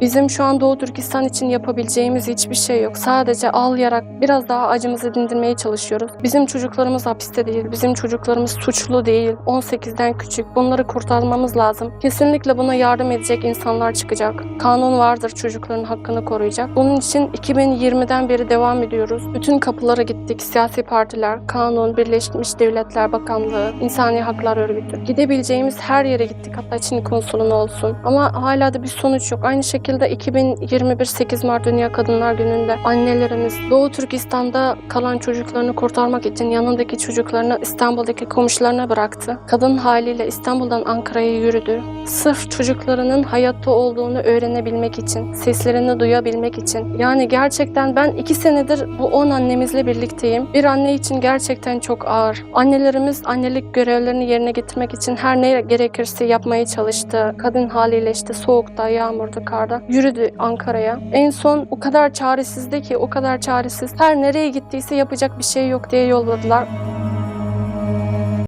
Bizim şu an Doğu Türkistan için yapabileceğimiz hiçbir şey yok. Sadece ağlayarak biraz daha acımızı dindirmeye çalışıyoruz. Bizim çocuklarımız hapiste değil, bizim çocuklarımız suçlu değil, 18'den küçük. Bunları kurtarmamız lazım. Kesinlikle buna yardım edecek insanlar çıkacak. Kanun vardır çocukların hakkını koruyacak. Bunun için 2020'den beri devam ediyoruz. Bütün kapılara gittik. Siyasi partiler, kanun, Birleşmiş Devletler Bakanlığı, İnsani Haklar Örgütü. Gidebileceğimiz her yere gittik. Hatta Çin konsolunu olsun. Ama hala da bir sonuç yok. Aynı şekilde 2021 8 Mart Dünya Kadınlar Günü'nde annelerimiz Doğu Türkistan'da kalan çocuklarını kurtarmak için yanındaki çocuklarını İstanbul'daki komşularına bıraktı. Kadın haliyle İstanbul'dan Ankara'ya yürüdü. Sırf çocuklarının hayatta olduğunu öğrenebilmek için, seslerini duyabilmek için. Yani gerçekten ben iki senedir bu 10 annemizle birlikteyim. Bir anne için gerçekten çok ağır. Annelerimiz annelik görevlerini yerine getirmek için her ne gerekirse yapmaya çalıştı. Kadın haliyle işte soğukta, yağmurda, karda yürüdü Ankara'ya. En son o kadar çaresizdi ki, o kadar çaresiz. Her nereye gittiyse yapacak bir şey yok diye yolladılar.